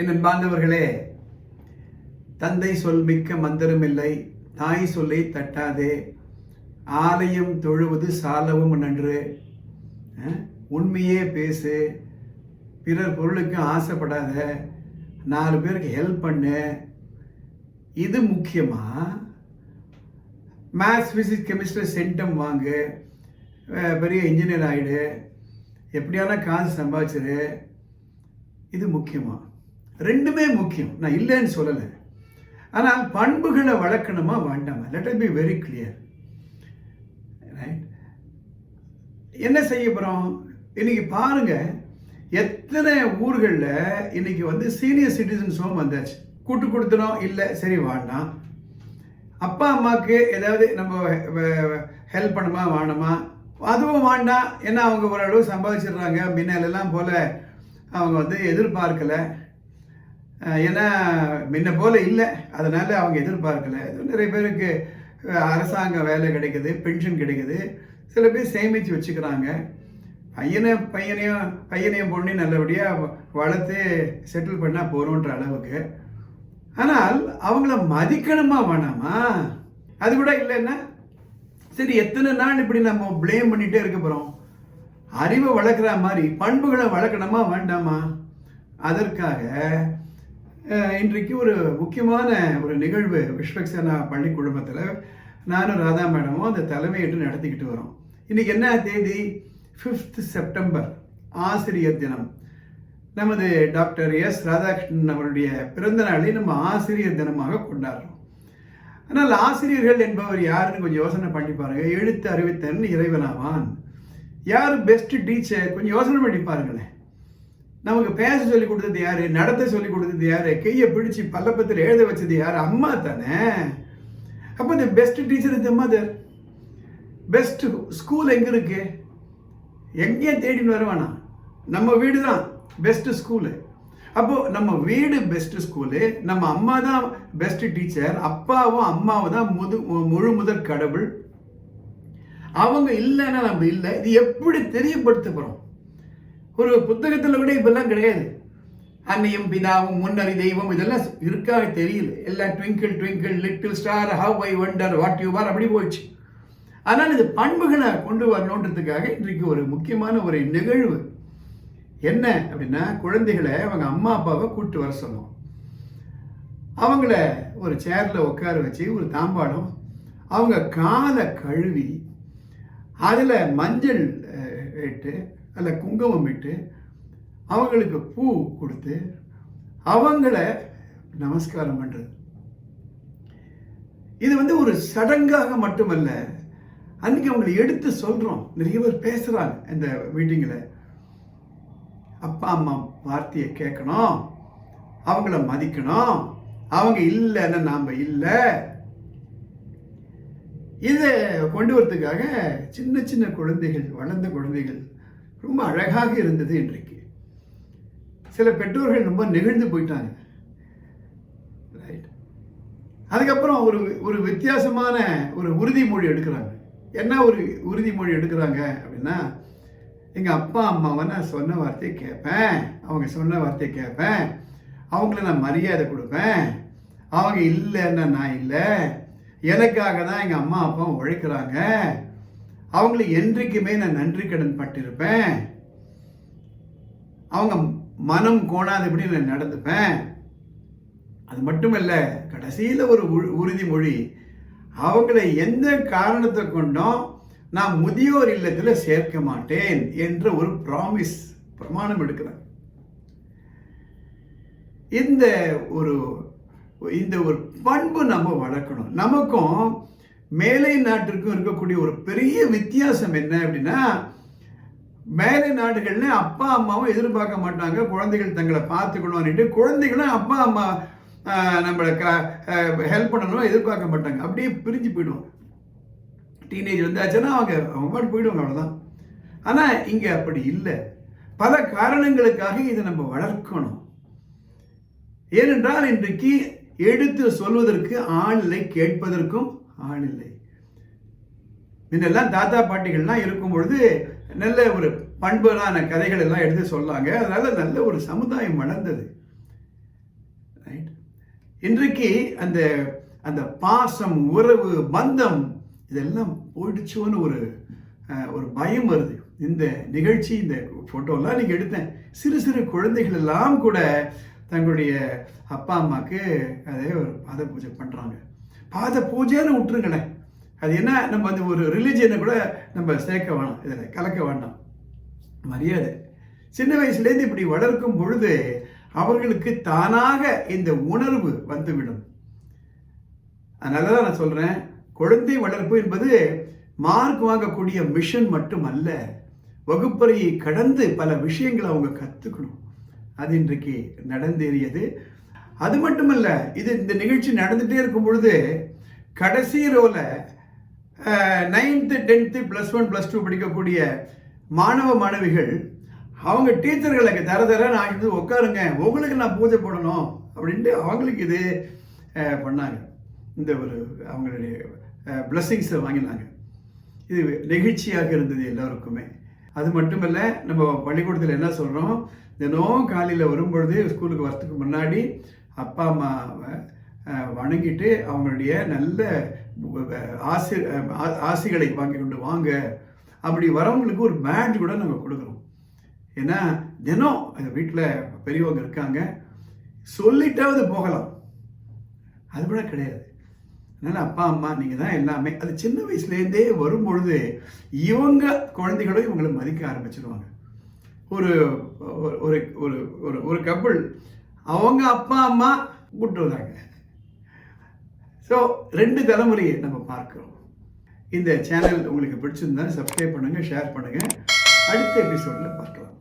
என் பாந்தவர்களே தந்தை சொல் மிக்க மந்திரமில்லை தாய் சொல்லை தட்டாதே. ஆலயம் தொழுவது சாலவும் நன்று. உண்மையே பேசு. பிறர் பொருளுக்கு ஆசைப்படாத. நாலு பேருக்கு ஹெல்ப் பண்ணு. இது முக்கியமா? மேத்ஸ் ஃபிசிக்ஸ் கெமிஸ்ட்ரி சென்டம் வாங்கு. பெரிய இன்ஜினியர் ஆகிடு எப்படியான காசு சம்பாதிச்சிரு. இது முக்கியமாக ரெண்டுமே முக்கியம். நான் இல்லைன்னு சொல்லலை. ஆனால் பண்புகளை வளர்க்கணுமா வேண்டாமா? Let be very clear right என்ன செய்ய போகிறோம் இன்னைக்கு பாருங்க எத்தனை ஊர்களில் இன்னைக்கு வந்து சீனியர் சிட்டிசன்ஸ் ஹோம் வந்தாச்சு. கூட்டு கொடுத்தனோம்? இல்லை சரி வேண்டாம். அப்பா அம்மாவுக்கு ஏதாவது நம்ம ஹெல்ப் பண்ணுமா வேணுமா? அதுவும் வேண்டாம். ஏன்னா அவங்க ஓரளவு சம்பாதிச்சிடுறாங்க. முன்னாலெல்லாம் போல அவங்க வந்து எதிர்பார்க்கலை. ஏன்னா முன்ன போல இல்லை. அதனால் அவங்க எதிர்பார்க்கலை. நிறைய பேருக்கு அரசாங்க வேலை கிடைக்குது பென்ஷன் கிடைக்குது. சில பேர் சேமித்து வச்சுக்கிறாங்க. பையனை பையனையும் பையனையும் பொண்ணையும் நல்லபடியாக வளர்த்து செட்டில் பண்ணால் போகிறோன்ற அளவுக்கு. ஆனால் அவங்கள மதிக்கணுமா வேணாமா? அது கூட இல்லைன்னா சரி எத்தனை நாள் இப்படி நம்ம ப்ளேம் பண்ணிகிட்டே இருக்க போகிறோம் அறிவை வளர்க்குற மாதிரி பண்புகளை வளர்க்கணுமா வேண்டாமா? அதற்காக இன்றைக்கு ஒரு முக்கியமான ஒரு நிகழ்வு விஸ்வக்சேனா பள்ளி குழுமத்தில் நானும் ராதா மேடமும் அந்த தலைமையிட்டு நடத்திக்கிட்டு வரோம். இன்றைக்கி என்ன தேதி? ஃபிஃப்த் செப்டம்பர் ஆசிரியர் தினம். நமது டாக்டர் எஸ் ராதாகிருஷ்ணன் அவருடைய பிறந்த நாளை நம்ம ஆசிரியர் தினமாக கொண்டாடுறோம். ஆனால் ஆசிரியர்கள் என்பவர் யாருன்னு கொஞ்சம் யோசனை பண்ணி பாருங்கள் எழுத்து அறிவித்தன் இறைவனாவான். யார் பெஸ்ட் டீச்சர் கொஞ்சம் யோசனை பண்ணி பாருங்களேன். நமக்கு பேச சொல்லி கொடுத்தது யாரு? நடத்த சொல்லி கொடுத்தது யாரு? கையை பிடிச்சு பல்லப்பத்தில் எழுத வச்சது யாரு? அம்மா தானே. அப்போ இந்த பெஸ்ட் டீச்சர் இந்த மதர் பெஸ்ட் ஸ்கூல் எங்க இருக்கு? எங்கேயும் தேடின்னு வருவானா நம்ம வீடு தான் பெஸ்ட் ஸ்கூலு அப்போ நம்ம வீடு பெஸ்ட் ஸ்கூலு நம்ம அம்மா தான் பெஸ்ட் டீச்சர் அப்பாவும் அம்மாவும் தான் முது முழு முதற் கடவுள். அவங்க இல்லைன்னா நம்ம இல்லை. இது எப்படி தெரியப்படுத்த போகிறோம் ஒரு புத்தகத்தில் கூட இப்பெல்லாம் கிடையாது. அன்னையும் பிதாவும் முன்னறி தெய்வம் இதெல்லாம் இருக்கா தெரியல. எல்லாம் twinkle twinkle little star how I wonder what you are அப்படி போயிடுச்சு ஆனால் இது பண்புகளை கொண்டு வரணுன்றதுக்காக இன்றைக்கு ஒரு முக்கியமான ஒரு நிகழ்வு. என்ன அப்படின்னா குழந்தைகளை அவங்க அம்மா அப்பாவை கூட்டு வர சொன்னோம். அவங்கள ஒரு சேரில் உட்கார வச்சு ஒரு தாம்பாடம் அவங்க காலை கழுவி அதில் மஞ்சள் இட்டு அதில் குங்குமம் இட்டு அவங்களுக்கு பூ கொடுத்து அவங்கள நமஸ்காரம் பண்ணுறது இது வந்து ஒரு சடங்காக மட்டுமல்ல அன்றைக்கி அவங்களை எடுத்து சொல்கிறோம் நிறைய பேர் பேசுகிறாங்க இந்த மீட்டிங்கில் அப்பா அம்மா வார்த்தையை கேட்கணும். அவங்கள மதிக்கணும். அவங்க இல்லைன்னா நாம் இல்லை. இதை கொண்டு வரதுக்காக சின்ன சின்ன குழந்தைகள் வளர்ந்த குழந்தைகள் ரொம்ப அழகாக இருந்தது இன்றைக்கு. சில பெற்றோர்கள் ரொம்ப நெகிழ்ந்து போயிட்டாங்க. ரைட் அதுக்கப்புறம் ஒரு ஒரு வித்தியாசமான ஒரு உறுதிமொழி எடுக்கிறாங்க. என்ன ஒரு உறுதிமொழி எடுக்கிறாங்க அப்படின்னா எங்கள் அப்பா அம்மாவை நான் சொன்ன வார்த்தையை கேட்பேன் அவங்க சொன்ன வார்த்தையை கேட்பேன் அவங்கள நான் மரியாதை கொடுப்பேன். அவங்க இல்லைன்னா நான் இல்லை. எனக்காக தான் எங்கள் அம்மா அப்பா உழைக்கிறாங்க. அவங்கள என்றைக்குமே நான் நன்றி கடன் பட்டிருப்பேன். அவங்க மனம் கோணாதபடி நான் நடந்துப்பேன். அது மட்டுமல்ல கடைசியில் ஒரு உறுதிமொழி அவங்களை எந்த காரணத்தை கொண்டும் நான் முதியோர் இல்லத்தில் சேர்க்க மாட்டேன் என்ற ஒரு ப்ராமிஸ் பிரமாணம் எடுக்கிறேன். இந்த ஒரு இந்த ஒரு பண்பு நம்ம வளர்க்கணும். நமக்கும் மேலை நாட்டிற்கும் இருக்கக்கூடிய ஒரு பெரிய வித்தியாசம் என்ன அப்படின்னா மேலை நாடுகள்ல அப்பா அம்மாவும் எதிர்பார்க்க மாட்டாங்க. குழந்தைகள் தங்களை பார்த்துக்கணும்னுட்டு குழந்தைகளும் அப்பா அம்மா நம்மளை நம்மளை ஹெல்ப் பண்ணணும் எதிர்பார்க்க மாட்டாங்க. அப்படியே பிரிஞ்சு போயிடுவாங்க. டீனேஜ் வந்தாச்சுன்னா அவங்க அவங்க பாட்டு போயிடுவாங்க அவ்வளோதான் ஆனால் இங்கே அப்படி இல்லை. பல காரணங்களுக்காக இதை நம்ம வளர்க்கணும். ஏனென்றால் இன்றைக்கு எடுத்து சொல்வதற்கு ஆள் இல்லை கேட்பதற்கும் ஆணில்லை இல்லை. முன்னெல்லாம் தாத்தா பாட்டிகள்லாம் இருக்கும் பொழுது நல்ல ஒரு பண்புலான கதைகள் எல்லாம் எடுத்து சொல்லாங்க. அதனால நல்ல ஒரு சமுதாயம் வளர்ந்தது. ரைட் இன்றைக்கு அந்த அந்த பாசம் உறவு பந்தம் இதெல்லாம் போயிடுச்சோன்னு ஒரு ஒரு பயம் வருது. இந்த நிகழ்ச்சி இந்த ஃபோட்டோலாம் நீங்கள் எடுத்தேன். சிறு சிறு குழந்தைகள் எல்லாம் கூட தங்களுடைய அப்பா அம்மாவுக்கு அதே ஒரு பாத பூஜை பண்ணுறாங்க பாத பூஜைன்னு விட்டுருங்களேன். அது என்ன? நம்ம அந்த ஒரு ரிலிஜியனை கூட நம்ம சேர்க்க வேணாம். இதில் கலக்க வேண்டாம். மரியாதை. சின்ன வயசுலேருந்து இப்படி வளர்க்கும் பொழுது அவர்களுக்கு தானாக இந்த உணர்வு வந்துவிடும். அதனால தான் நான் சொல்கிறேன் குழந்தை வளர்ப்பு என்பது மார்க் வாங்கக்கூடிய மிஷன் மட்டும் அல்ல வகுப்பறையை கடந்து பல விஷயங்களை அவங்க கற்றுக்கணும் அது இன்றைக்கு நடந்தேறியது. அது மட்டும் இல்லை இது இந்த நிகழ்ச்சி நடந்துகிட்டே இருக்கும் பொழுது கடைசி ரோல ninth tenth plus one plus two படிக்கக்கூடிய மாணவ மாணவிகள் அவங்க டீச்சர்களுக்கு தர தர நான் வந்து உட்காருங்க உங்களுக்கு நான் பூஜை போடணும் அப்படின்ட்டு அவங்களுக்கு இது பண்ணாங்க. இந்த ஒரு அவங்களுடைய பிளஸ்ஸிங்ஸை வாங்கினாங்க. இது நெகிழ்ச்சியாக இருந்தது எல்லாருக்குமே. அது மட்டுமல்ல நம்ம பள்ளிக்கூடத்தில் என்ன சொல்கிறோம் தினம் காலையில் வரும்பொழுது ஸ்கூலுக்கு வரத்துக்கு முன்னாடி அப்பா அம்மாவை வணங்கிட்டு அவங்களுடைய நல்ல ஆசி ஆசைகளை ஆ- வாங்கி கொண்டு வாங்க. அப்படி வரவங்களுக்கு ஒரு பேட்ஜ் கூட நாங்கள் கொடுக்குறோம். ஏன்னா தினம் வீட்டில் பெரியவங்க இருக்காங்க. சொல்லிட்டாவது போகலாம். அது கூட கிடையாது. அதனால் அப்பா அம்மா நீங்கள் தான் எல்லாமே. அது சின்ன வயசுலேருந்தே வரும்பொழுது இவங்க குழந்தைகளும் இவங்களை மதிக்க ஆரம்பிச்சிருவாங்க. ஒரு ஒரு- ஒரு ஒரு ஒரு ஒரு கப்பல் அவங்க அப்பா அம்மா கூப்பிட்டு வந்தாங்க ஸோ ரெண்டு தலைமுறையை நம்ம பார்க்கிறோம். இந்த சேனல் உங்களுக்கு பிடிச்சிருந்தா சப்ஸ்கிரைப் பண்ணுங்கள் ஷேர் பண்ணுங்கள் அடுத்த எபிசோடில் பார்க்கலாம்.